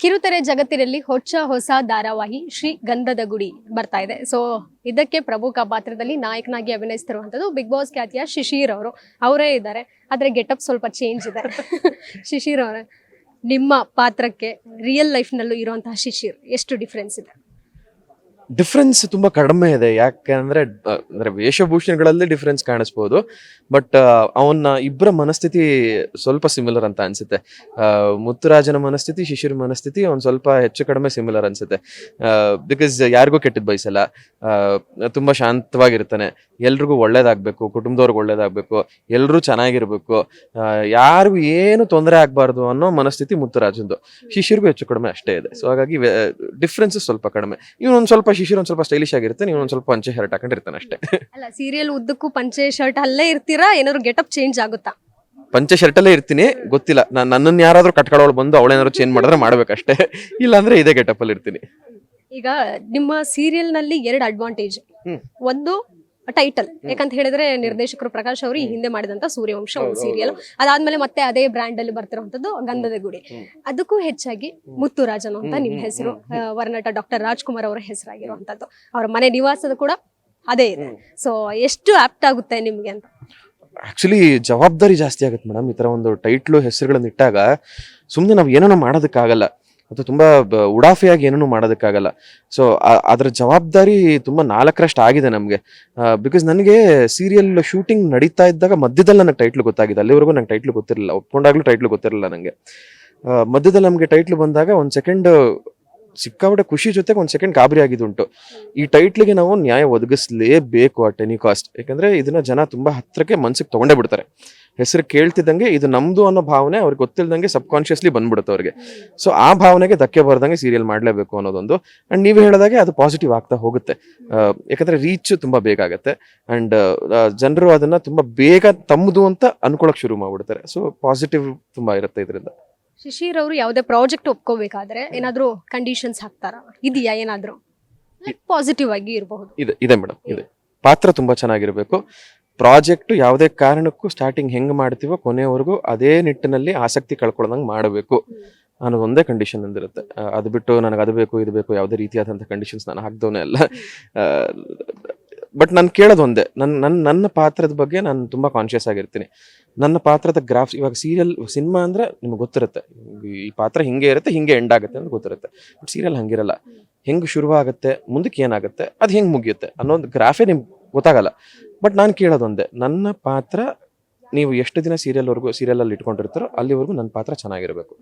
ಕಿರುತೆರೆ ಜಗತ್ತಿನಲ್ಲಿ ಹೊಚ್ಚ ಹೊಸ ಧಾರಾವಾಹಿ ಶ್ರೀ ಗಂಧದ ಗುಡಿ ಬರ್ತಾ ಇದೆ. ಸೊ ಇದಕ್ಕೆ ಪ್ರಮುಖ ಪಾತ್ರದಲ್ಲಿ ನಾಯಕನಾಗಿ ಅಭಿನಯಿಸ್ತಿರುವಂಥದ್ದು ಬಿಗ್ ಬಾಸ್ ಖ್ಯಾತಿಯ ಶಿಶಿರ್ ಅವರು. ಅವರೇ ಇದ್ದಾರೆ. ಆದರೆ ಗೆಟಪ್ ಸ್ವಲ್ಪ ಚೇಂಜ್ ಇದೆ. ಶಿಶಿರ್ ಅವರೇ, ನಿಮ್ಮ ಪಾತ್ರಕ್ಕೆ ರಿಯಲ್ ಲೈಫ್ನಲ್ಲೂ ಇರುವಂತಹ ಶಿಶಿರ್, ಎಷ್ಟು ಡಿಫ್ರೆನ್ಸ್ ಇದೆ? ಡಿಫ್ರೆನ್ಸ್ ತುಂಬಾ ಕಡಿಮೆ ಇದೆ. ಯಾಕಂದ್ರೆ ಅಂದ್ರೆ ವೇಷಭೂಷಣಗಳಲ್ಲಿ ಡಿಫ್ರೆನ್ಸ್ ಕಾಣಿಸ್ಬೋದು. ಬಟ್ ಅವನ ಇಬ್ಬರ ಮನಸ್ಥಿತಿ ಸ್ವಲ್ಪ ಸಿಮಿಲರ್ ಅಂತ ಅನ್ಸುತ್ತೆ. ಮುತ್ತುರಾಜನ ಮನಸ್ಥಿತಿ, ಶಿಶಿರ ಮನಸ್ಥಿತಿ ಅವ್ನು ಸ್ವಲ್ಪ ಹೆಚ್ಚು ಕಡಿಮೆ ಸಿಮಿಲರ್ ಅನ್ಸುತ್ತೆ. ಬಿಕಾಸ್ ಯಾರಿಗೂ ಕೆಟ್ಟದ್ ಬಯಸಲ್ಲ. ತುಂಬಾ ಶಾಂತವಾಗಿರ್ತಾನೆ. ಎಲ್ರಿಗೂ ಒಳ್ಳೇದಾಗಬೇಕು, ಕುಟುಂಬದವ್ರಿಗೆ ಒಳ್ಳೇದಾಗಬೇಕು, ಎಲ್ರೂ ಚೆನ್ನಾಗಿರ್ಬೇಕು. ಯಾರಿಗೂ ಏನು ತೊಂದರೆ ಆಗ್ಬಾರ್ದು ಅನ್ನೋ ಮನಸ್ಥಿತಿ ಮುತ್ತುರಾಜಂದು. ಶಿಶಿರ್ಗೂ ಹೆಚ್ಚು ಕಡಿಮೆ ಅಷ್ಟೇ ಇದೆ. ಸೊ ಹಾಗಾಗಿ ಡಿಫ್ರೆನ್ಸಸ್ ಸ್ವಲ್ಪ ಕಡಿಮೆ. ಇವನೊಂದು ಸ್ವಲ್ಪ ಶಿಶಿರ್ ಒಂದ್ ಸ್ವಲ್ಪ ಸ್ಟೈಲಿಶ್ ಆಗಿರುತ್ತೆ ನೀವು ಒಂದ್ ಸ್ವಲ್ಪ ಪಂಚೆ ಶರ್ಟ್ ಹಾಕೊಂಡಿರ್ತಾನೆ ಅಷ್ಟೇ. ಅಲ್ಲ ಸೀರಿಯಲ್ ಉದ್ದಕ್ಕೂ ಪಂಚೆ ಶರ್ಟ್ ಅಲ್ಲೇ ಇರ್ತೀರಾ ಏನಾದ್ರು ಗೆಟಪ್ ಚೇಂಜ್ ಆಗುತ್ತಾ? ಪಂಚೆ ಶರ್ಟ್ ಅಲ್ಲೇ ಇರ್ತೀನಿ ಗೊತ್ತಿಲ್ಲ. ನಾನು ನನ್ನನ್ನು ಯಾರಾದ್ರೂ ಕಟ್ಕೊಳ್ಳೋಳು ಬಂದು ಅವಳೇನಾದ್ರು ಚೇಂಜ್ ಮಾಡಿದ್ರೆ ಮಾಡ್ಬೇಕಷ್ಟೇ ಇಲ್ಲಾಂದ್ರೆ ಇದೇ ಗೆಟಪ್ ಅಲ್ಲಿ ಇರ್ತೀನಿ ಈಗ ನಿಮ್ಮ ಸೀರಿಯಲ್ನಲ್ಲಿ ಎರಡು ಅಡ್ವಾಂಟೇಜ್ ಒಂದು ಟೈಟಲ್ ಯಾಕಂತ ಹೇಳಿದ್ರೆ ನಿರ್ದೇಶಕರು ಪ್ರಕಾಶ್ ಅವರು ಈ ಹಿಂದೆ ಮಾಡಿದಂತ ಸೂರ್ಯವಂಶ ಒಂದು ಸೀರಿಯಲ್ ಅದಾದ್ಮೇಲೆ ಮತ್ತೆ ಅದೇ ಬ್ರ್ಯಾಂಡ್ ಅಲ್ಲಿ ಬರ್ತಿರುವಂತದ್ದು ಗಂಧದ ಗುಡಿ. ಅದಕ್ಕೂ ಹೆಚ್ಚಾಗಿ ಮುತ್ತುರಾಜನ್ ಅಂತ ನಿಮ್ ನಿಮ್ಮ ಹೆಸರು ವರ್ಣಟ ವರ್ನಟ ಡಾಕ್ಟರ್ ರಾಜ್ಕುಮಾರ್ ಅವರ ಹೆಸರಾಗಿರುವಂತದ್ದು ಅವರ ಮನೆ ನಿವಾಸದ ಕೂಡ ಅದೇ ಇದೆ. ಸೊ ಎಷ್ಟು ಆಪ್ಟ್ ಆಗುತ್ತೆ ನಿಮ್ಗೆ ಅಂತ? ಆಕ್ಚುಲಿ ಜವಾಬ್ದಾರಿ ಜಾಸ್ತಿ ಆಗುತ್ತೆ ಮೇಡಮ್ ಈ ತರ ಒಂದು ಟೈಟ್ಲು ಹೆಸರುಗಳನ್ನ ಇಟ್ಟಾಗ ಸುಮ್ಮನೆ ನಾವು ಏನೇನೋ ಮಾಡೋದಕ್ಕಾಗಲ್ಲ. ಅಥವಾ ತುಂಬ ಉಡಾಫಿಯಾಗಿ ಏನೂ ಮಾಡೋದಕ್ಕಾಗಲ್ಲ. ಸೊ ಅದರ ಜವಾಬ್ದಾರಿ ತುಂಬ ನಾಲ್ಕರಷ್ಟು ಆಗಿದೆ ನಮಗೆ. ಬಿಕಾಸ್ ನನಗೆ ಸೀರಿಯಲ್ ಶೂಟಿಂಗ್ ನಡೀತಾ ಇದ್ದಾಗ ಮಧ್ಯದಲ್ಲಿ ನನಗೆ ಟೈಟ್ಲು ಗೊತ್ತಾಗಿದೆ. ಅಲ್ಲಿವರೆಗೂ ನಂಗೆ ಟೈಟ್ಲು ಗೊತ್ತಿರಲಿಲ್ಲ. ಒಪ್ಕೊಂಡಾಗ್ಲೂ ಟೈಟ್ಲು ಗೊತ್ತಿರಲಿಲ್ಲ ನನಗೆ ಮಧ್ಯದಲ್ಲಿ ನಮಗೆ ಟೈಟ್ಲು ಬಂದಾಗ ಒಂದು ಸೆಕೆಂಡ್ ಸಿಕ್ಕಾಪಟ್ಟೆ ಖುಷಿ ಜೊತೆಗೆ ಒಂದು ಸೆಕೆಂಡ್ ಗಾಬರಿ ಆಗಿದ್ದುಂಟು. ಈ ಟೈಟ್ಲಿಗೆ ನಾವು ನ್ಯಾಯ ಒದಗಿಸಲೇಬೇಕು ಅಟ್ ಎನಿ ಕಾಸ್ಟ್ ಯಾಕಂದ್ರೆ ಇದನ್ನ ಜನ ತುಂಬ ಹತ್ತಿರಕ್ಕೆ ಮನ್ಸಿಗೆ ತೊಗೊಂಡೇ ಬಿಡ್ತಾರೆ. ಹೆಸರು ಕೇಳ್ತಿದ್ದಂಗೆ ಇದು ನಮ್ದು ಅನ್ನೋ ಭಾವನೆ ಅವ್ರಿಗೆ ಗೊತ್ತಿಲ್ದಂಗೆ ಸಬ್ ಕಾನ್ಶಿಯಸ್ಲಿ ಬಂದ್ಬಿಡುತ್ತೆ ಅವ್ರಿಗೆ. ಸೊ ಆ ಭಾವನೆಗೆ ಧಕ್ಕೆ ಬರ್ದಂಗೆ ಸೀರಿಯಲ್ ಮಾಡಲೇಬೇಕು ಅನ್ನೋದೊಂದು. ಅಂಡ್ ನೀವು ಹೇಳಿದಾಗೆ ಅದು ಪಾಸಿಟಿವ್ ಆಗ್ತಾ ಹೋಗುತ್ತೆ. ಯಾಕಂದರೆ ರೀಚ್ ತುಂಬಾ ಆಗುತ್ತೆ. ಅಂಡ್ ಜನರು ಅದನ್ನ ತುಂಬಾ ಬೇಗ ತಮ್ಮದು ಅಂತ ಅನ್ಕೊಳಕ್ ಶುರು ಮಾಡ್ಬಿಡ್ತಾರೆ. ಸೊ ಪಾಸಿಟಿವ್ ತುಂಬಾ ಇರುತ್ತೆ ಇದರಿಂದ. ಶಿಶಿರ್ ಅವರು ಯಾವುದೇ ಪ್ರಾಜೆಕ್ಟ್ ಒಪ್ಕೋಬೇಕಾದ್ರೆ ಏನಾದರೂ ಕಂಡೀಷನ್ಸ್ ಹಾಕ್ತಾರಾ? ಇದೆಯಾ ಏನಾದ್ರೂ? ಪಾಸಿಟಿವ್ ಆಗಿ ಇರಬಹುದು. ಇದೆ ಇದೆ ಮೇಡಮ್ ಇದೆ. ಪಾತ್ರ ತುಂಬಾ ಚೆನ್ನಾಗಿರ್ಬೇಕು. ಪ್ರಾಜೆಕ್ಟ್ ಯಾವುದೇ ಕಾರಣಕ್ಕೂ ಸ್ಟಾರ್ಟಿಂಗ್ ಹೆಂಗ್ ಮಾಡ್ತೀವೋ ಕೊನೆವರೆಗೂ ಅದೇ ನಿಟ್ಟಿನಲ್ಲಿ ಆಸಕ್ತಿ ಕಳ್ಕೊಳ್ಳೋದಂಗೆ ಮಾಡಬೇಕು ಅನ್ನೋದು ಒಂದೇ ಕಂಡೀಷನ್ ಅಂದಿರುತ್ತೆ. ಅದು ಬಿಟ್ಟು ನನಗೆ ಅದು ಬೇಕು, ಇದು ಬೇಕು, ಯಾವುದೇ ರೀತಿಯಾದಂಥ ಕಂಡೀಷನ್ಸ್ ನಾನು ಹಾಕ್ದವನೇ ಅಲ್ಲ. ಬಟ್ ನಾನು ಕೇಳೋದು ಒಂದೇ. ನನ್ನ ನನ್ನ ನನ್ನ ಪಾತ್ರದ ಬಗ್ಗೆ ನಾನು ತುಂಬ ಕಾನ್ಷಿಯಸ್ ಆಗಿರ್ತೀನಿ. ನನ್ನ ಪಾತ್ರದ ಗ್ರಾಫ್ಸ್ ಇವಾಗ ಸೀರಿಯಲ್ ಸಿನಿಮಾ ಅಂದ್ರೆ ನಿಮ್ಗೆ ಗೊತ್ತಿರುತ್ತೆ. ಈ ಪಾತ್ರ ಹಿಂಗೆ ಇರುತ್ತೆ, ಹಿಂಗೆ ಎಂಡ್ ಆಗುತ್ತೆ ಅಂತ ಗೊತ್ತಿರುತ್ತೆ. ಬಟ್ ಸೀರಿಯಲ್ ಹಂಗಿರಲ್ಲ. ಹೆಂಗೆ ಶುರುವಾಗುತ್ತೆ, ಮುಂದಕ್ಕೆ ಏನಾಗುತ್ತೆ, ಅದು ಹೆಂಗೆ ಮುಗಿಯುತ್ತೆ ಅನ್ನೋ ಒಂದು ಗ್ರಾಫೇ ನಿಮ್ಗೆ ಗೊತ್ತಾಗಲ್ಲ. ಬಟ್ ನಾನು ಕೇಳೋದೊಂದೇ, ನನ್ನ ಪಾತ್ರ ನೀವು ಎಷ್ಟು ದಿನ ಸೀರಿಯಲ್ವರೆಗೂ ಸೀರಿಯಲಲ್ಲಿ ಇಟ್ಕೊಂಡಿರ್ತಾರೋ ಅಲ್ಲಿವರೆಗೂ ನನ್ನ ಪಾತ್ರ ಚೆನ್ನಾಗಿರಬೇಕು.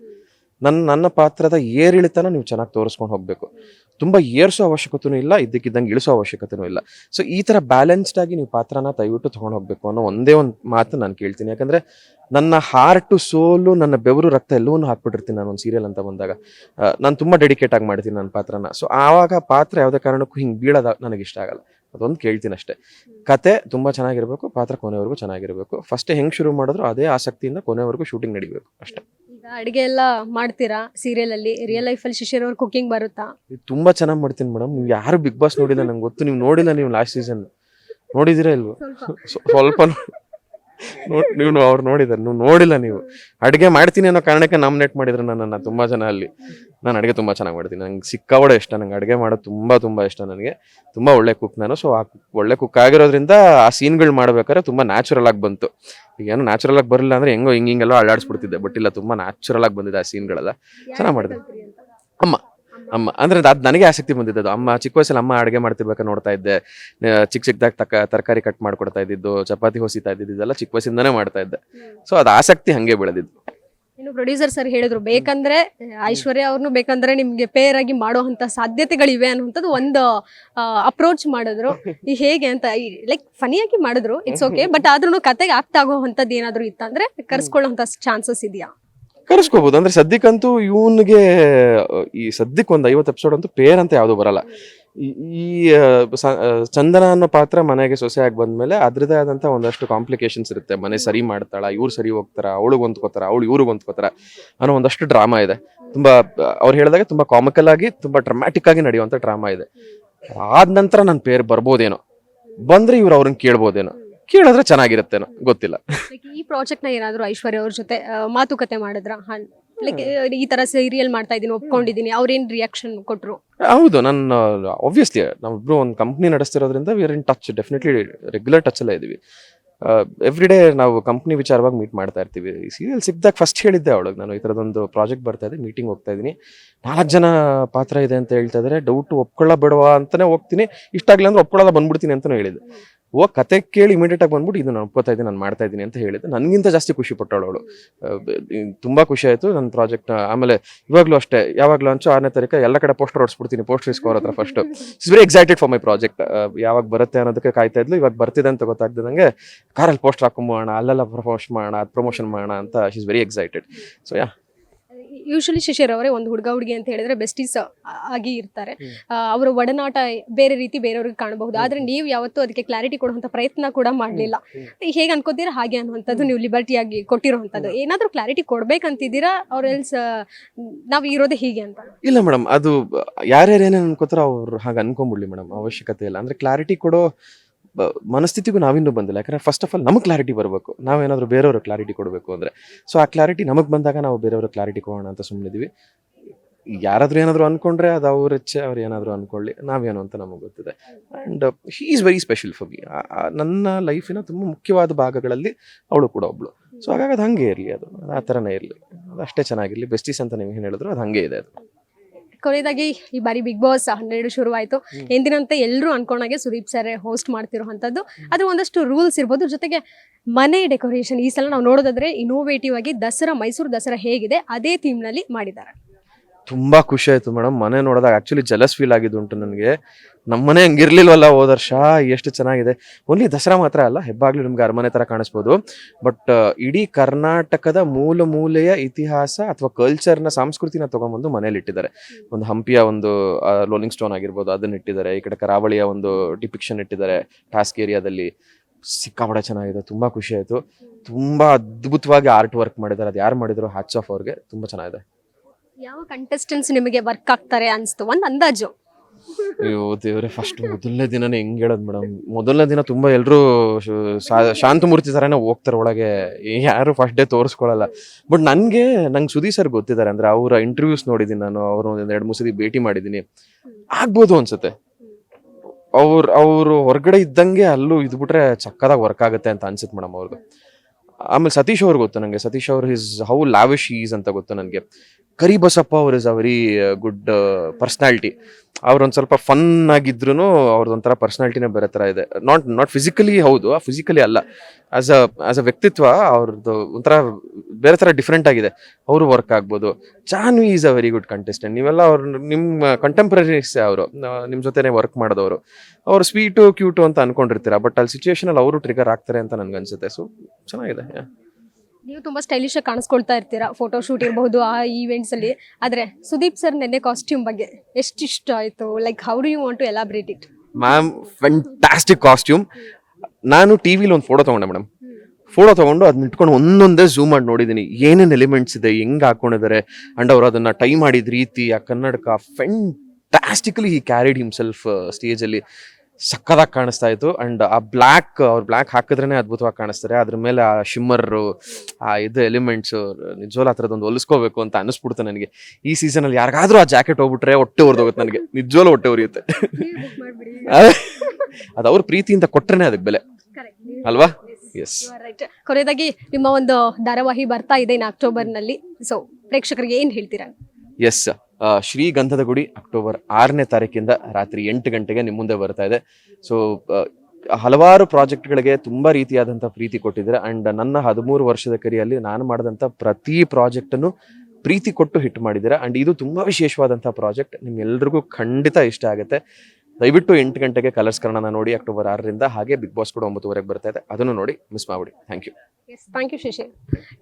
ನನ್ನ ನನ್ನ ಪಾತ್ರದ ಏರಿಳಿತನ ನೀವು ಚೆನ್ನಾಗಿ ತೋರಿಸ್ಕೊಂಡು ಹೋಗಬೇಕು. ತುಂಬ ಏರ್ಸೋ ಅವಶ್ಯಕತೆಯೂ ಇಲ್ಲ, ಇದ್ದಕ್ಕಿದ್ದಂಗೆ ಇಳಿಸೋ ಅವಶ್ಯಕತೆಯೂ ಇಲ್ಲ. ಸೊ ಈ ಥರ ಬ್ಯಾಲೆನ್ಸ್ಡ್ ಆಗಿ ನೀವು ಪಾತ್ರನ ದಯವಿಟ್ಟು ತೊಗೊಂಡು ಹೋಗಬೇಕು ಅನ್ನೋ ಒಂದೇ ಒಂದು ಮಾತು ನಾನು ಕೇಳ್ತೀನಿ. ಯಾಕಂದರೆ ನನ್ನ ಹಾರ್ಟು ಸೋಲು ನನ್ನ ಬೆವರು, ರಕ್ತ ಎಲ್ಲವನ್ನೂ ಹಾಕ್ಬಿಟ್ಟಿರ್ತೀನಿ ನಾನು ಒಂದು ಸೀರಿಯಲ್ ಅಂತ ಬಂದಾಗ. ನಾನು ತುಂಬ ಡೆಡಿಕೇಟ್ ಆಗಿ ಮಾಡ್ತೀನಿ ನನ್ನ ಪಾತ್ರನ. ಸೊ ಆವಾಗ ಪಾತ್ರ ಯಾವುದೇ ಕಾರಣಕ್ಕೂ ಹಿಂಗೆ ಬೀಳೋದ ನನಗೆ ಇಷ್ಟ ಆಗಲ್ಲ. ಅದೊಂದು ಕೇಳ್ತೀನಿ ಅಷ್ಟೇ ಕತೆ ತುಂಬ ಚೆನ್ನಾಗಿರಬೇಕು ಪಾತ್ರ ಕೊನೆವರೆಗೂ ಚೆನ್ನಾಗಿರಬೇಕು. ಫಸ್ಟ್ ಹೆಂಗೆ ಶುರು ಮಾಡಿದ್ರು ಅದೇ ಆಸಕ್ತಿಯಿಂದ ಕೊನೆವರೆಗೂ ಶೂಟಿಂಗ್ ನಡಿಬೇಕು ಅಷ್ಟೇ. ಈಗ ಅಡಿಗೆ ಎಲ್ಲ ಮಾಡ್ತೀರಾ ಸೀರಿಯಲ್ ಅಲ್ಲಿ? ರಿಯಲ್ ಲೈಫ್ ಅಲ್ಲಿ ಶಿಶಿರ್ ಅವ್ರ ಕುಕಿಂಗ್ ಬರುತ್ತಾ? ತುಂಬಾ ಚೆನ್ನಾಗಿ ಮಾಡ್ತೀನಿ ಮೇಡಮ್ ನೀವು ಯಾರು ಬಿಗ್ ಬಾಸ್ ನೋಡಿಲ್ಲ ನಂಗೆ ಗೊತ್ತು. ನೀವು ನೋಡಿಲ್ಲ ನೀವು ಲಾಸ್ಟ್ ಸೀಸನ್ ನೋಡಿದಿರಾ ಇಲ್ವೋ? ಸ್ವಲ್ಪ. ನೀವು ಅವ್ರು ನೋಡಿದಾರೆ. ನೀವು ನೋಡಿಲ್ಲ ನೀವು. ಅಡುಗೆ ಮಾಡ್ತೀನಿ ಅನ್ನೋ ಕಾರಣಕ್ಕೆ ನಾಮಿನೇಟ್ ಮಾಡಿದ್ರು ನನ್ನನ್ನು ತುಂಬಾ ಜನ ಅಲ್ಲಿ. ನಾನು ಅಡುಗೆ ತುಂಬ ಚೆನ್ನಾಗಿ ಮಾಡ್ತೀನಿ. ನಂಗೆ ಸಿಕ್ಕಾವಡೆ ಇಷ್ಟ. ನಂಗೆ ಅಡುಗೆ ಮಾಡೋದು ತುಂಬ ತುಂಬ ಇಷ್ಟ ನನಗೆ. ತುಂಬ ಒಳ್ಳೆ ಕುಕ್ ನಾನು. ಸೊ ಆ ಒಳ್ಳೆ ಕುಕ್ ಆಗಿರೋದ್ರಿಂದ ಆ ಸೀನ್ಗಳು ಮಾಡಬೇಕಾದ್ರೆ ತುಂಬ ನ್ಯಾಚುರಲ್ ಆಗಿ ಬಂತು. ಈಗ ಏನೋ ನ್ಯಾಚುರಲ್ ಆಗಿ ಬರಲಿಲ್ಲ ಅಂದ್ರೆ ಹೆಂಗೋ ಹಿಂಗೆ ಹಿಂಗೆಲ್ಲ ಅಳ್ಳಾಡಿಸ್ಬಿಡ್ತಿದ್ದೆ ಬಟ್ ಇಲ್ಲ ತುಂಬ ನ್ಯಾಚುರಲ್ ಆಗಿ ಬಂದಿದೆ ಆ ಸೀನ್ಗಳೆಲ್ಲ ಚೆನ್ನಾಗಿ ಮಾಡಿದೆ. ಅಮ್ಮ ಅಮ್ಮ. ಅಂದ್ರೆ ಅದು ನನಗೆ ಆಸಕ್ತಿ ಬಂದಿದ್ದು ಅದು. ಅಮ್ಮ ಚಿಕ್ಕ ವಯಸ್ಸಲ್ಲಿ ಅಮ್ಮ ಅಡುಗೆ ಮಾಡ್ತಿರ್ಬೇಕು ನೋಡ್ತಾ ಇದ್ದೆ. ಚಿಕ್ಕ ಚಿಕ್ಕದಾಗಿ ತಕ್ಕ ತರಕಾರಿ ಕಟ್ ಮಾಡ್ಕೊಡ್ತಾ ಇದ್ದಿದ್ದು ಚಪಾತಿ ಹೊಸಿತಾ ಇದ್ದಿದ್ದು ಇದೆಲ್ಲ ಚಿಕ್ಕ ವಯಸ್ಸಿಂದಾನೇ ಮಾಡ್ತಾ ಇದ್ದೆ. ಸೊ ಅದು ಆಸಕ್ತಿ ಹಂಗೆ ಬೆಳೆದಿದ್ದು. ಇನ್ನು ಪ್ರೊಡ್ಯೂಸರ್ ಸರ್ ಹೇಳಿದ್ರು ಬೇಕಂದ್ರೆ ಐಶ್ವರ್ಯ ಅವ್ರನ್ನು ಬೇಕಂದ್ರೆ ನಿಮ್ಗೆ ಪೇರ್ ಆಗಿ ಮಾಡುವಂತ ಸಾಧ್ಯತೆಗಳಿವೆ ಅನ್ನುವಂಥದ್ದು ಒಂದು ಅಪ್ರೋಚ್ ಮಾಡಿದ್ರು. ಈ ಹೇಗೆ ಅಂತ ಲೈಕ್ ಫನಿಯಾಗಿ ಮಾಡಿದ್ರು ಇಟ್ಸ್ ಓಕೆ ಬಟ್ ಆದ್ರೂ ಕತೆಗೆ ಆಗ್ತಾ ಆಗೋವಂಥದ್ದು ಏನಾದ್ರು ಇತ್ತಂದ್ರೆ ಕರ್ಸ್ಕೊಳ್ಳೋಂಥ ಚಾನ್ಸಸ್ ಇದೆಯಾ? ಕರ್ಸ್ಕೋಬಹುದು ಅಂದ್ರೆ ಸದ್ಯಕ್ಕಂತೂ ಇವನ್ಗೆ ಈ ಸದ್ಯಕ್ಕೆ ಒಂದು ಐವತ್ತು ಎಪಿಸೋಡ್ ಅಂತೂ ಪೇರ್ ಅಂತ ಯಾವುದು ಬರಲ್ಲ. ಈ- ಚಂದನ ಅನ್ನೋ ಪಾತ್ರ ಮನೆಗೆ ಸೊಸೆಯಾಗಿ ಬಂದ್ಮೇಲೆ ಅದ್ರದೇ ಆದಂತ ಒಂದಷ್ಟು ಕಾಂಪ್ಲಿಕೇಶನ್ಸ್ ಇರುತ್ತೆ. ಮನೆ ಸರಿ ಮಾಡ್ತಾಳ, ಇವ್ರು ಸರಿ ಹೋಗ್ತಾರ ಅವಳಿಗೆ ಹೊಂದ್ಕೋತಾರ, ಅವಳು ಇವ್ರಿಗೆ ಹೊಂದ್ಕೋತಾರ ಅನ್ನೋ ಒಂದಷ್ಟು ಡ್ರಾಮಾ ಇದೆ. ತುಂಬಾ, ಅವ್ರು ಹೇಳಿದಾಗ ತುಂಬಾ ಕಾಮಿಕಲ್ ಆಗಿ, ತುಂಬಾ ಡ್ರಾಮ್ಯಾಟಿಕ್ ಆಗಿ ನಡೆಯುವಂತ ಡ್ರಾಮಾ ಇದೆ. ಆದ ನಂತರ ನನ್ನ ಪೇರ್ ಬರ್ಬೋದೇನೋ? ಬಂದ್ರೆ ಇವ್ರು ಅವ್ರನ್ನ ಕೇಳ್ಬೋದೇನೋ? ಕೇಳಿದ್ರೆ ಚೆನ್ನಾಗಿರುತ್ತೇನೋ? ಗೊತ್ತಿಲ್ಲ. ಈ ಪ್ರಾಜೆಕ್ಟ್ನ ಏನಾದ್ರು ಐಶ್ವರ್ಯ ಅವ್ರ ಜೊತೆ ಮಾತುಕತೆ ಮಾಡಿದ್ರ? ಲೈಕ್ ಈ ತರ ಸೀರಿಯಲ್ ಮಾಡ್ತಾ ಇದೀನಿ ಒಪ್ಕೊಂಡಿದೀನಿ ಅವ್ರೇನ್ ರಿಯಾಕ್ಷನ್ ಕೊಟ್ರು? ಹೌದು, ನನ್ನ ಆಬ್ವಿಯಸ್ಲಿ ನಾವಿಬ್ರು ಒಂದು company ನಡೆಸ್ತಿರೋದ್ರಿಂದ we are in touch definitely regular touch ಎಲ್ಲ ಇದೀವಿ ಎವ್ರಿ ಡೇ ನಾವು ಕಂಪ್ನಿ ವಿಚಾರವಾಗಿ ಮೀಟ್ ಮಾಡ್ತಾ ಇರ್ತೀವಿ. ಈ ಸೀರಿಯಲ್ ಸಿಕ್ಕಿದಾಗ ಫಸ್ಟ್ ಹೇಳಿದ್ದೆ ಅವಳಿಗೆ ನಾನು ಈ ಥರದೊಂದು ಪ್ರಾಜೆಕ್ಟ್ ಬರ್ತಾ ಇದೆ ಮೀಟಿಂಗ್ ಹೋಗ್ತಾ ಇದ್ದೀನಿ. ನಾಲ್ಕು ಜನ ಪಾತ್ರ ಇದೆ ಅಂತ ಹೇಳ್ತಾ ಇದ್ದಾರೆ ಡೌಟ್ ಒಪ್ಕೊಳ್ಳ ಬಿಡುವ ಅಂತಾನೆ ಹೋಗ್ತೀನಿ. ಇಷ್ಟ ಆಗಲಿಲ್ಲ ಅಂದ್ರೆ ಒಪ್ಕೊಳ್ಳೋದ ಬಂದ್ಬಿಡ್ತೀನಿ ಅಂತಲೂ ಹೇಳಿದೆ ಓ, ಕತೆ ಕೇಳಿ ಇಮಿಡಿಯೇಟ್ ಆಗಿ ಬಂದ್ಬಿಟ್ಟು ಇದು ನಾನು ಒಪ್ಕೋತಾ ಇದ್ದೀನಿ, ನಾನು ಮಾಡ್ತಾ ಇದ್ದೀನಿ ಅಂತ ಹೇಳಿದೆ ನನಗಿಂತ ಜಾಸ್ತಿ ಖುಷಿ ಪಟ್ಟವಳು ಅವಳು. ತುಂಬಾ ಖುಷಿ ಆಯಿತು ನನ್ನ ಪ್ರಾಜೆಕ್ಟ್, ಆಮೇಲೆ ಇವಾಗಲೂ ಅಷ್ಟೇ ಯಾವಾಗ ಲಾಂಚ್ ಆರನೇ ತಾರೀಕು ಎಲ್ಲ ಕಡೆ ಪೋಸ್ಟರ್ ಹೊಡ್ಸ್ಬಿಡ್ತೀನಿ ಪೋಸ್ಟರ್ ಇಸ್ಕೋರ್ ಹತ್ರ first is very excited for my project ಯಾವಾಗ ಬರುತ್ತೆ ಅನ್ನೋದಕ್ಕೆ ಕಾಯ್ತಾ ಇದ್ಲು, ಇವಾಗ ಬರ್ತಿದೆ ಅಂತ ಗೊತ್ತಾಗ್ದಂಗೆ ಕಾರಲ್ಲಿ ಪೋಸ್ಟರ್ ಹಾಕೊಂಬೋಣ ಅಲ್ಲೆಲ್ಲ ಪ್ರಮೋಷನ್ ಮಾಡೋಣ ಪ್ರಮೋಷನ್ ಮಾಡೋಣ ಅಂತ she is very excited so yeah usually Shishir ಅವರೇ ಒಂದು ಹುಡುಗ ಹುಡುಗಿ ಅಂತ ಹೇಳಿದ್ರೆ ಬೆಸ್ಟೀಸ್ ಆಗಿ ಇರ್ತಾರೆ. ಅವರ ಒಡನಾಟ ಬೇರೆ ರೀತಿ ಬೇರೆಯವ್ರಿಗೆ ಕಾಣಬಹುದು. ಆದ್ರೆ ನೀವು ಯಾವತ್ತೂ ಅದಕ್ಕೆ ಕ್ಲಾರಿಟಿ ಕೊಡುವಂತ ಪ್ರಯತ್ನ ಕೂಡ ಮಾಡಲಿಲ್ಲ. ಹೇಗೆ ಅನ್ಕೋತೀರಾ? ಹಾಗೆ ಅನ್ನುವಂಥದ್ದು ನೀವು ಲಿಬರ್ಟಿ ಆಗಿ ಕೊಟ್ಟಿರುವಂತದ್ದು ಏನಾದ್ರೂ ಕ್ಲಾರಿಟಿ ಕೊಡ್ಬೇಕಂತಿದ್ದೀರಾ? ಅವ್ರ ಎಲ್ಸ್ ನಾವು ಇರೋದೇ ಹೀಗೆ ಅಂತ? ಇಲ್ಲ ಮೇಡಮ್ ಅದು ಯಾರ್ಯಾರು ಏನೇನು ಅನ್ಕೋತಾರೋ ಅವ್ರು ಹಾಗೆ ಅನ್ಕೊಂಬಿಡ್ಲಿ ಮೇಡಮ್ ಅವಶ್ಯಕತೆ ಇಲ್ಲ. ಅಂದ್ರೆ ಕ್ಲಾರಿಟಿ ಕೊಡೋ ಮನಸ್ಥಿತಿಗೂ ನಾವಿನ್ನೂ ಬಂದಿಲ್ಲ. ಯಾಕಂದ್ರೆ ಫಸ್ಟ್ ಆಫ್ ಆಲ್ ನಮಗೆ ಕ್ಲಾರಿಟಿ ಬರಬೇಕು. ನಾವೇನಾದರೂ ಬೇರೆಯವ್ರ ಕ್ಲಾರಿಟಿ ಕೊಡಬೇಕು ಅಂದರೆ. ಸೊ ಆ ಕ್ಲಾರಿಟಿ ನಮಗೆ ಬಂದಾಗ ನಾವು ಬೇರೆಯವ್ರ ಕ್ಲಾರಿಟಿ ಕೊಡೋಣ ಅಂತ ಸುಮ್ಮನಿದ್ದೀವಿ ಯಾರಾದರೂ ಏನಾದರೂ ಅಂದ್ಕೊಂಡ್ರೆ ಅದು ಅವ್ರ ಇಚ್ಛೆ, ಅವ್ರು ಏನಾದರೂ ಅಂದ್ಕೊಳ್ಳಿ ನಾವೇನು ಅಂತ ನಮಗೆ ಗೊತ್ತಿದೆ. And he is very special for me ನನ್ನ ಲೈಫಿನ ತುಂಬ ಮುಖ್ಯವಾದ ಭಾಗಗಳಲ್ಲಿ ಅವಳು ಕೂಡ ಒಬ್ಳು. ಸೊ ಹಾಗಾಗಿ ಅದು ಹಂಗೆ ಇರಲಿ ಅದು. ಆ ಥರನೇ ಇರಲಿ. ಅದು ಅಷ್ಟೇ ಚೆನ್ನಾಗಿರಲಿ. ಬೆಸ್ಟೀಸ್ ಅಂತ ನೀವು ಏನು ಹೇಳಿದ್ರು ಅದು ಹಂಗೆ ಇದೆ ಅದು. ಕೊನೆಯದಾಗಿ ಈ ಬಾರಿ ಬಿಗ್ ಬಾಸ್ ಹನ್ನೆರಡು ಶುರುವಾಯಿತು. ಎಂದಿನಂತೆ ಎಲ್ಲರೂ ಅನ್ಕೊಂಡಾಗೆ ಸುದೀಪ್ ಸರ್ ಹೋಸ್ಟ್ ಮಾಡ್ತಿರುವಂಥದ್ದು. ಅದು ಒಂದಷ್ಟು ರೂಲ್ಸ್ ಇರ್ಬೋದು. ಜೊತೆಗೆ ಮನೆ ಡೆಕೋರೇಷನ್ ಈ ಸಲ ನಾವು ನೋಡೋದಾದ್ರೆ ಇನೋವೇಟಿವ್ ಆಗಿ ದಸರಾ ಮೈಸೂರು ದಸರಾ ಹೇಗಿದೆ? ಅದೇ ಥೀಮ್ನಲ್ಲಿ ಮಾಡಿದ್ದಾರೆ. ತುಂಬಾ ಖುಷಿ ಆಯ್ತು ಮೇಡಮ್. ಮನೆ ನೋಡಿದಾಗ ಆ್ಯಕ್ಚುಲಿ ಜಲಸ್ ಫೀಲ್ ಆಗಿದ್ದುಂಟು ನನಗೆ. ನಮ್ಮನೆ ಹಂಗಿರ್ಲಿಲ್ವಲ್ಲ ಹೋದ ವರ್ಷ? ಎಷ್ಟು ಚೆನ್ನಾಗಿದೆ. ಓನ್ಲಿ ದಸರಾ ಮಾತ್ರ ಅಲ್ಲ, ಹೆಬ್ಬಾಗ್ಲೂ ನಿಮ್ಗೆ ಅರಮನೆ ತರ ಕಾಣಿಸ್ಬೋದು. ಬಟ್ ಇಡೀ ಕರ್ನಾಟಕದ ಮೂಲ ಮೂಲೆಯ ಇತಿಹಾಸ ಅಥವಾ ಕಲ್ಚರ್ನ ಸಂಸ್ಕೃತಿನ ತಗೊಂಬಂದು ಮನೇಲಿ ಇಟ್ಟಿದ್ದಾರೆ. ಒಂದು ಹಂಪಿಯ ಒಂದು ಲೋಲಿಂಗ್ ಸ್ಟೋನ್ ಆಗಿರ್ಬೋದು, ಅದನ್ನ ಇಟ್ಟಿದ್ದಾರೆ. ಈ ಕಡೆ ಕರಾವಳಿಯ ಒಂದು ಡಿಪಿಕ್ಷನ್ ಇಟ್ಟಿದ್ದಾರೆ ಟಾಸ್ಕ್ ಏರಿಯಾದಲ್ಲಿ ಸಿಕ್ಕಾಪಡೆ ಚೆನ್ನಾಗಿದೆ, ತುಂಬಾ ಖುಷಿ ಆಯ್ತು. ತುಂಬಾ ಅದ್ಭುತವಾಗಿ ಆರ್ಟ್ ವರ್ಕ್ ಮಾಡಿದ್ದಾರೆ. ಅದು ಯಾರು ಮಾಡಿದ್ರು? ಹ್ಯಾಟ್ಸ್ ಆಫ್ ಅವ್ರಿಗೆ. ತುಂಬಾ ಚೆನ್ನಾಗಿದೆ. ಯಾವ ಕಂಟೆಸ್ಟೆಂಟ್ಸ್ ನಿಮಗೆ ವರ್ಕ್ ಆಗ್ತಾರೆ ಅನ್ಸ್ತು? ಒಂದ್ ಅಂದಾಜು. ಅಯ್ಯೋ, ದೇವ್ರೆ ಫಸ್ಟ್ ಮೊದಲನೇ ದಿನನೇ ಹೆಂಗ್ ಹೇಳೋದು ಮೇಡಮ್ ಮೊದಲನೇ ದಿನ ತುಂಬಾ ಎಲ್ರು ಶಾಂತಮೂರ್ತಿ ತರನೇ ಹೋಗ್ತಾರೆ ಒಳಗೆ. ಯಾರು ಫಸ್ಟ್ ಡೇ ತೋರಿಸ್ಕೊಳಲ್ಲ. ಬಟ್ ನನ್ಗೆ, ನಂಗೆ ಸುಧೀ ಸರ್ ಗೊತ್ತಿದ್ದಾರೆ. ಅಂದ್ರೆ ಅವರ ಇಂಟರ್ವ್ಯೂಸ್ ನೋಡಿದೀನಿ ನಾನು. ಅವ್ರ ಒಂದ್ ಎರಡು ಮೂರು ಸತಿ ಭೇಟಿ ಮಾಡಿದೀನಿ. ಆಗ್ಬೋದು ಅನ್ಸುತ್ತೆ. ಅವ್ರ, ಅವರು ಹೊರಗಡೆ ಇದ್ದಂಗೆ ಅಲ್ಲೂ ಇದ್ಬಿಟ್ರೆ ಚಕ್ಕದಾಗ ವರ್ಕ್ ಆಗುತ್ತೆ ಅಂತ ಅನ್ಸುತ್ತೆ ಮೇಡಮ್ ಅವ್ರಿಗೆ ಆಮೇಲೆ ಸತೀಶ್ ಅವ್ರು ಗೊತ್ತು ನನಗೆ ಸತೀಶ್ ಅವ್ರು ಇಸ್ ಹೌ ಲಾವಿಶ್ ಈಸ್ ಅಂತ ಗೊತ್ತು ನನಗೆ ಕರಿ ಅವ್ರ is a very good personality ಒಂದು ಸ್ವಲ್ಪ ಫನ್ ಆಗಿದ್ರು ಅವ್ರದ್ದೊಂಥರ ಪರ್ಸ್ನಾಲಿಟಿನೇ ಬೇರೆ ಥರ ಇದೆ. ನಾಟ್ ನಾಟ್ ಫಿಸಿಕಲಿ ಹೌದು ಫಿಸಿಕಲಿ ಅಲ್ಲ. ಆಸ್ ಅ ಆಸ್ ಅ ವ್ಯಕ್ತಿತ್ವ ಅವ್ರದ್ದು ಒಂಥರ ಬೇರೆ ಥರ ಡಿಫ್ರೆಂಟ್ ಆಗಿದೆ. ಅವರು ವರ್ಕ್ ಆಗ್ಬೋದು. Chanvi is a very good contestant ನೀವೆಲ್ಲ ಅವ್ರ ನಿಮ್ಮ ಕಂಟೆಂಪ್ರರೀಸ್ ಅವರು ನಿಮ್ಮ ಜೊತೆನೇ ವರ್ಕ್ ಮಾಡಿದವರು. ಅವ್ರು ಸ್ವೀಟು ಕ್ಯೂಟು ಅಂತ ಅನ್ಕೊಂಡಿರ್ತೀರಾ ಬಟ್ ಅಲ್ಲಿ ಸಿಚುವೇಶನಲ್ಲಿ ಅವರು ಟ್ರಿಗರ್ ಆಗ್ತಾರೆ ಅಂತ ನನಗನ್ಸುತ್ತೆ. ಸೊ ಚೆನ್ನಾಗಿದೆ. ನೀವು ತುಂಬಾ ಸ್ಟೈಲಿಶ್ ಆಗಿ ಕಾಣಿಸ್ಕೊಳ್ತಾ ಇರ್ತೀರಾ? ಫೋಟೋ ಶೂಟ್ ಇರಬಹುದು, ಆ ಈವೆಂಟ್ಸ್ ಅಲ್ಲಿ. ಆದ್ರೆ ಸುದೀಪ್ ಸರ್ ನೆನ್ನೆ ಕಾಸ್ಟ್ಯೂಮ್ ಬಗ್ಗೆ ಎಷ್ಟು ಇಷ್ಟ ಆಯ್ತು? Like how do you want to elaborate it ma'am fantastic costume ನಾನು ಟಿವಿಲಿ ಒಂದು ಫೋಟೋ ತಗೊಂಡೆ ಮೇಡಮ್ ಫೋಟೋ ತಗೊಂಡು ಅದನ್ನ ಇಟ್ಕೊಂಡು ಒಂದೊಂದೇ ಝೂಮ್ ಮಾಡಿ ನೋಡಿದ್ದೀನಿ ಏನೇನು ಎಲಿಮೆಂಟ್ಸ್ ಇದೆ, ಹೆಂಗೆ ಹಾಕೊಂಡಿದ್ದಾರೆ ಅಂಡ್ ಅವ್ರು ಅದನ್ನ ಟೈ ಮಾಡಿದ ರೀತಿ, ಆ ಕನ್ನಡಕ fantastically he carried himself stage ಅಲ್ಲಿ. ಸಕ್ಕದಾಗಿ ಕಾಣಿಸ್ತಾ ಇತ್ತು. ಅಂಡ್ ಆ ಬ್ಲ್ಯಾಕ್ ಅವ್ರು ಬ್ಲ್ಯಾಕ್ ಹಾಕಿದ್ರೇನೆ ಅದ್ಭುತವಾಗಿ ಕಾಣಿಸ್ತಾರೆ. ಅದ್ರ ಮೇಲೆ ಆ ಶಿಮ್ಮರ್ ಆ ಇದು ಎಲಿಮೆಂಟ್ಸ್ ನಿಜವಾಗ್ಲೂ ಆ ಥರದೊಂದು ಹೊಲಿಸ್ಕೋಬೇಕು ಅಂತ ಅನಿಸ್ಬಿಡ್ತು ನನಗೆ. ಈ ಸೀಸನ್ ಅಲ್ಲಿ ಯಾರಿಗಾದ್ರೂ ಆ ಜಾಕೆಟ್ ಹೋಗ್ಬಿಟ್ರೆ ಹೊಟ್ಟೆ ಹೊರದೋಗುತ್ತೆ ನನಗೆ. ನಿಜವಾಗ್ಲೂ ಹೊಟ್ಟೆ ಉರಿಯುತ್ತೆ ಅದು ಅವ್ರ ಪ್ರೀತಿಯಿಂದ ಕೊಟ್ರೇನೆ ಅದಕ್ಕೆ ಬೆಲೆ. ಅಲ್ವಾ? ಎಸ್ ಕೊನೆಯದಾಗಿ ನಿಮ್ಮ ಒಂದು ಧಾರಾವಾಹಿ ಬರ್ತಾ ಇದೆ ಅಕ್ಟೋಬರ್ನಲ್ಲಿ. ಸೊ ಪ್ರೇಕ್ಷಕರಿಗೆ ಏನ್ ಹೇಳ್ತೀರಾ? ಎಸ್ ಶ್ರೀ ಗಂಧದ ಗುಡಿ ಅಕ್ಟೋಬರ್ ಆರನೇ ತಾರೀಕಿಂದ ರಾತ್ರಿ ಎಂಟು ಗಂಟೆಗೆ ನಿಮ್ಮ ಮುಂದೆ ಬರ್ತಾ ಇದೆ. ಸೊ ಹಲವಾರು ಪ್ರಾಜೆಕ್ಟ್ಗಳಿಗೆ ತುಂಬ ರೀತಿಯಾದಂಥ ಪ್ರೀತಿ ಕೊಟ್ಟಿದ್ದಾರೆ. ಆ್ಯಂಡ್ ನನ್ನ ಹದಿಮೂರು ವರ್ಷದ ಕರಿಯಲ್ಲಿ ನಾನು ಮಾಡಿದಂಥ ಪ್ರತಿ ಪ್ರಾಜೆಕ್ಟನ್ನು ಪ್ರೀತಿ ಕೊಟ್ಟು ಹಿಟ್ ಮಾಡಿದ್ದೀರಾ. ಆ್ಯಂಡ್ ಇದು ತುಂಬ ವಿಶೇಷವಾದಂಥ ಪ್ರಾಜೆಕ್ಟ್. ನಿಮ್ಮೆಲ್ಲರಿಗೂ ಖಂಡಿತ ಇಷ್ಟ ಆಗುತ್ತೆ. ದಯವಿಟ್ಟು ಎಂಟು ಗಂಟೆಗೆ ಕಲರ್ಸ್ ಕನ್ನಡನ ನೋಡಿ ಅಕ್ಟೋಬರ್ ಆರರಿಂದ ಹಾಗೆ ಬಿಗ್ ಬಾಸ್ ಕೂಡ ಒಂಬತ್ತುವರೆಗೆ ಬರ್ತಾ ಇದೆ. ಅದನ್ನು ನೋಡಿ ಮಿಸ್ ಮಾಡಿ thank you yes thank you Shishir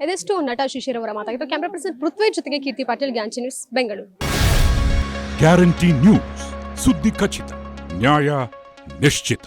ಇದೆಷ್ಟು ನಟ ಶಿಶಿರ್ ಅವರ ಮಾತಾಗಿತ್ತು ಕ್ಯಾಮ್ರಾ ಪರ್ಸನ್ ಪೃಥ್ವಿ ಜೊತೆಗೆ ಕೀರ್ತಿ ಪಾಟೀಲ್ ಗ್ಯಾಂಚಿ ನ್ಯೂಸ್ ಬೆಂಗಳೂರು ಗ್ಯಾರಂಟಿ ನ್ಯೂಸ್ ಸುದ್ದಿ ಖಚಿತ ನ್ಯಾಯ ನಿಶ್ಚಿತ.